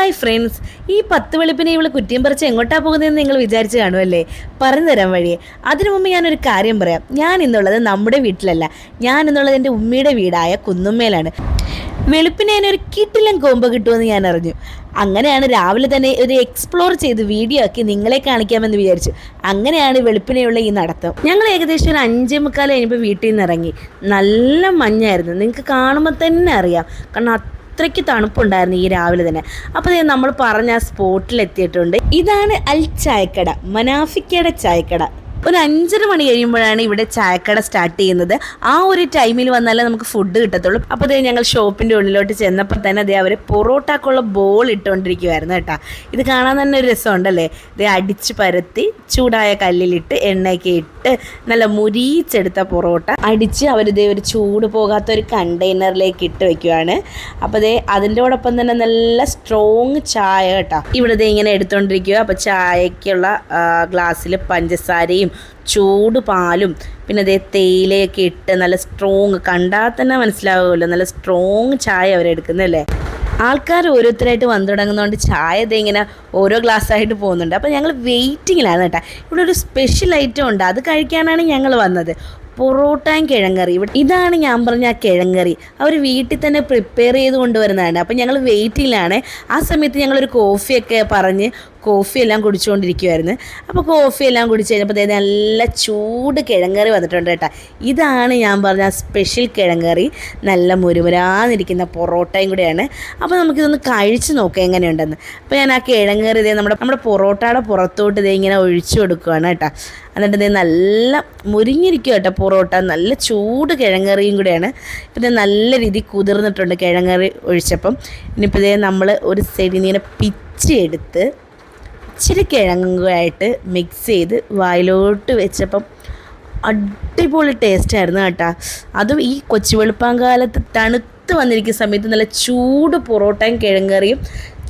Hi friends ഈ പത്ത് വെളുപ്പിനെ ഇവൾ കുറ്റിയും പറിച്ച് എങ്ങോട്ടാ പോകുന്നതെന്ന് നിങ്ങൾ വിചാരിച്ച് കാണുമല്ലേ പറഞ്ഞു തരാൻ വഴിയെ. അതിനു മുമ്പ് ഞാനൊരു കാര്യം പറയാം. ഞാൻ ഇന്നുള്ളത് നമ്മുടെ വീട്ടിലല്ല. ഞാൻ എന്നുള്ളത് എന്റെ ഉമ്മയുടെ വീടായ കുന്നുമ്മേലാണ്. വെളുപ്പിനെ ഒരു കിട്ടിലും കോമ്പ് കിട്ടുമെന്ന് ഞാൻ അറിഞ്ഞു. അങ്ങനെയാണ് രാവിലെ തന്നെ ഒരു എക്സ്പ്ലോർ ചെയ്ത് വീഡിയോ ആക്കി നിങ്ങളെ കാണിക്കാമെന്ന് വിചാരിച്ചു. അങ്ങനെയാണ് വെളുപ്പിനെയുള്ള ഈ നടത്തം. ഞങ്ങൾ ഏകദേശം ഒരു അഞ്ചേ മുക്കാലം കഴിഞ്ഞപ്പോൾ വീട്ടിൽ നിന്ന് ഇറങ്ങി. നല്ല മഞ്ഞായിരുന്നു. നിങ്ങൾക്ക് കാണുമ്പോൾ തന്നെ അറിയാം. കാരണം അത്രയ്ക്ക് തണുപ്പുണ്ടായിരുന്നു ഈ രാവിലെ തന്നെ. അപ്പോൾ നമ്മൾ പറഞ്ഞ സ്പോട്ടിൽ എത്തിയിട്ടുണ്ട് ഇതാണ് അൽ ചായക്കട മനാഫിക്കയുടെ ചായക്കട. ഒരു അഞ്ചര മണി കഴിയുമ്പോഴാണ് ഇവിടെ ചായക്കട സ്റ്റാർട്ട് ചെയ്യുന്നത്. ആ ഒരു ടൈമിൽ വന്നാലേ നമുക്ക് ഫുഡ് കിട്ടത്തുള്ളൂ. അപ്പോൾ അതേ ഞങ്ങൾ ഷോപ്പിന്റെ ഉള്ളിലോട്ട് ചെന്നപ്പോൾ തന്നെ അതേ അവർ പൊറോട്ടാക്കുള്ള ബോൾ ഇട്ടുകൊണ്ടിരിക്കുമായിരുന്നു കേട്ടോ. ഇത് കാണാൻ തന്നെ ഒരു രസമുണ്ടല്ലേ? ഇത് അടിച്ച് പരത്തി ചൂടായ കല്ലിലിട്ട് എണ്ണയൊക്കെ ഇട്ട് നല്ല മുരിച്ചെടുത്ത പൊറോട്ട അടിച്ച് അവരിതേ ഒരു ചൂട് പോകാത്ത ഒരു കണ്ടെയ്നറിലേക്ക് ഇട്ട് വെക്കുവാണ്. അപ്പോൾ ദേ അതിന്റെ ഒപ്പം തന്നെ നല്ല സ്ട്രോങ് ചായ കേട്ടോ. ഇവിടെ ഇങ്ങനെ എടുത്തുകൊണ്ടിരിക്കുക അപ്പോൾ ചായക്കുള്ള ഗ്ലാസ്സിൽ പഞ്ചസാരയും ചൂട് പാലും പിന്നെ അതേ തേയിലയൊക്കെ ഇട്ട് നല്ല സ്ട്രോങ് കണ്ടാൽ തന്നെ മനസ്സിലാവുമല്ലോ നല്ല സ്ട്രോങ് ചായ അവരെടുക്കുന്നല്ലേ ആൾക്കാർ ഓരോരുത്തരായിട്ട് വന്നു തുടങ്ങുന്നതുകൊണ്ട് ചായ ദേ ഇങ്ങനെ ഓരോ ഗ്ലാസ്സായിട്ട് പോകുന്നുണ്ട്. അപ്പോൾ ഞങ്ങൾ വെയിറ്റിങ്ങിലാണ് കേട്ടോ. ഇവിടെ ഒരു സ്പെഷ്യൽ ഐറ്റം ഉണ്ട്. അത് കഴിക്കാനാണ് ഞങ്ങൾ വന്നത്. പൊറോട്ടയും കിഴങ്ങറി. ഇവിടെ ഇതാണ് ഞാൻ പറഞ്ഞ ആ കിഴങ്ങറി. അവർ വീട്ടിൽ തന്നെ പ്രിപ്പയർ ചെയ്ത് കൊണ്ടുവരുന്നതാണ്. അപ്പോൾ ഞങ്ങൾ വെയിറ്റിങ്ങിലാണ് ആ സമയത്ത് ഞങ്ങളൊരു കോഫിയൊക്കെ പറഞ്ഞ് കോഫി എല്ലാം കുടിച്ചുകൊണ്ടിരിക്കുമായിരുന്നു അപ്പോൾ കോഫിയെല്ലാം കുടിച്ച് കഴിഞ്ഞപ്പോൾ ദേ നല്ല ചൂട് കിഴങ്ങറി വന്നിട്ടുണ്ട് കേട്ടോ. ഇതാണ് ഞാൻ പറഞ്ഞ സ്പെഷ്യൽ കിഴങ്ങറി. നല്ല മുരുമുരാന്നിരിക്കുന്ന പൊറോട്ടയും കൂടെയാണ്. അപ്പോൾ നമുക്കിതൊന്ന് കഴിച്ച് നോക്കാം എങ്ങനെയുണ്ടെന്ന്. അപ്പോൾ ഞാൻ ആ കിഴങ്ങറി ഇതേ നമ്മുടെ നമ്മുടെ പൊറോട്ടയുടെ പുറത്തോട്ട് ഇതേ ഇങ്ങനെ ഒഴിച്ചു കൊടുക്കുകയാണ് കേട്ടോ. എന്നിട്ട് ഇതേ നല്ല മുരിഞ്ഞിരിക്കും കേട്ടോ പൊറോട്ട. നല്ല ചൂട് കിഴങ്ങറിയും കൂടെയാണ്. ഇപ്പം ഇത് നല്ല രീതിയിൽ കുതിർന്നിട്ടുണ്ട് കിഴങ്ങറി ഒഴിച്ചപ്പം. ഇനിയിപ്പോൾ ഇതേ നമ്മൾ ഒരു സൈഡിൽ നിന്ന് ഇങ്ങനെ പിച്ചെടുത്ത് ഇച്ചിരി കിഴങ്ങുമായിട്ട് മിക്സ് ചെയ്ത് വായിലോട്ട് വെച്ചപ്പം അടിപൊളി ടേസ്റ്റായിരുന്നു കേട്ടോ. അതും ഈ കൊച്ചു വെളുപ്പാങ്കാലത്ത് തണുത്ത് വന്നിരിക്കുന്ന സമയത്ത് നല്ല ചൂട് പൊറോട്ടയും കിഴങ്ങറിയും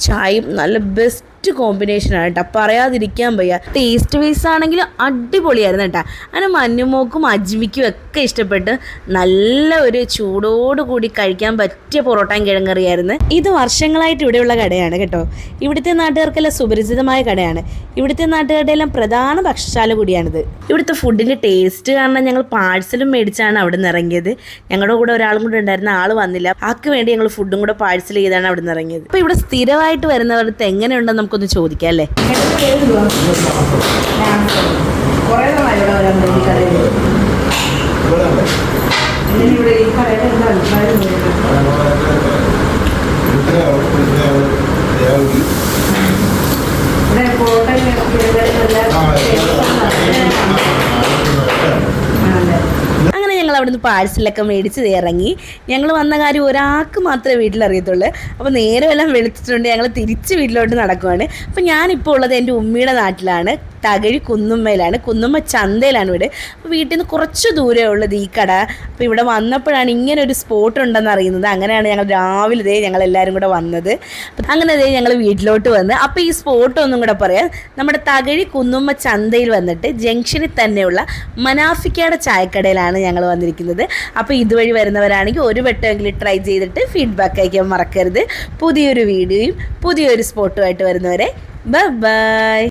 ചായയും നല്ല ബെസ്റ്റ് കോമ്പിനേഷനാണ് കേട്ടോ പറയാതിരിക്കാൻ വയ്യ. ടേസ്റ്റ് വൈസ് ആണെങ്കിലും അടിപൊളിയായിരുന്നു കേട്ടോ അങ്ങനെ മഞ്ഞുമോക്കും അജ്മിക്കും ഒക്കെ ഇഷ്ടപ്പെട്ട് നല്ല ഒരു ചൂടോട് കൂടി കഴിക്കാൻ പറ്റിയ പൊറോട്ടയും കിഴങ്ങറിയായിരുന്നു. ഇത് വർഷങ്ങളായിട്ട് ഇവിടെയുള്ള കടയാണ് കേട്ടോ. ഇവിടുത്തെ നാട്ടുകാർക്കെല്ലാം സുപരിചിതമായ കടയാണ്. ഇവിടുത്തെ നാട്ടുകാരുടെ എല്ലാം പ്രധാന ഭക്ഷണശാല കൂടിയാണിത്. ഇവിടുത്തെ ഫുഡിന്റെ ടേസ്റ്റ് കാരണം ഞങ്ങൾ പാഴ്സലും മേടിച്ചാണ് അവിടെ നിന്ന് ഇറങ്ങിയത്. ഞങ്ങളുടെ കൂടെ ഒരാളും കൂടെ ഉണ്ടായിരുന്ന ആൾ വന്നില്ല. ആക്ക് വേണ്ടി ഞങ്ങൾ ഫുഡും കൂടെ പാഴ്സൽ ചെയ്താണ് അവിടെ നിന്ന് ഇറങ്ങിയത്. അപ്പോൾ ഇവിടെ സ്ഥിരമായിട്ട് വരുന്നവർക്ക് എങ്ങനെയുണ്ടെന്ന് നമുക്കൊന്ന് ചോദിക്കാം അല്ലേ? ഇവിടെ ഈ കടയിൽ ഇവിടെ ഈ കടയുടെ എന്താ? അഭിപ്രായം അവിടുന്ന് പാഴ്സലൊക്കെ മേടിച്ച് ഇറങ്ങി. ഞങ്ങൾ വന്ന കാര്യം ഒരാൾക്ക് മാത്രമേ വീട്ടിലറിയത്തുള്ളൂ. അപ്പോൾ നേരെ എല്ലാം വെളുത്തിട്ടുണ്ട് ഞങ്ങൾ തിരിച്ച് വീട്ടിലോട്ട് നടക്കുവാണ്. അപ്പോൾ ഞാനിപ്പോൾ ഉള്ളത് എന്റെ ഉമ്മിയുടെ നാട്ടിലാണ്. തകഴി കുന്നുമ്മയിലാണ് കുന്നുമ്മ ചന്തയിലാണ് ഇവിടെ അപ്പോൾ വീട്ടിൽ നിന്ന് കുറച്ച് ദൂരമേ ഉള്ളത് ഈ കട. അപ്പോൾ ഇവിടെ വന്നപ്പോഴാണ് ഇങ്ങനെ ഒരു സ്പോട്ട് ഉണ്ടെന്ന് അറിയുന്നത്. അങ്ങനെയാണ് ഞങ്ങൾ രാവിലെ ഇതേ ഞങ്ങൾ എല്ലാവരും കൂടെ വന്നത്. അങ്ങനെ ഇതേ ഞങ്ങൾ വീട്ടിലോട്ട് വന്ന്. അപ്പോൾ ഈ സ്പോട്ട് ഒന്നും കൂടെ പറയാം. നമ്മുടെ തകഴി കുന്നുമ്മ ചന്തയിൽ വന്നിട്ട് ജംഗ്ഷനിൽ തന്നെയുള്ള മനാഫിക്കയുടെ ചായക്കടയിലാണ് ഞങ്ങൾ വന്നിരിക്കുന്നത്. അപ്പോൾ ഇതുവഴി വരുന്നവരാണെങ്കിൽ ഒരു വട്ടമെങ്കിലും ട്രൈ ചെയ്തിട്ട് ഫീഡ്ബാക്ക് അയക്കാൻ മറക്കരുത്. പുതിയൊരു വീഡിയോയും പുതിയൊരു സ്പോട്ടുമായിട്ട് വരുന്നവരെ. ബൈ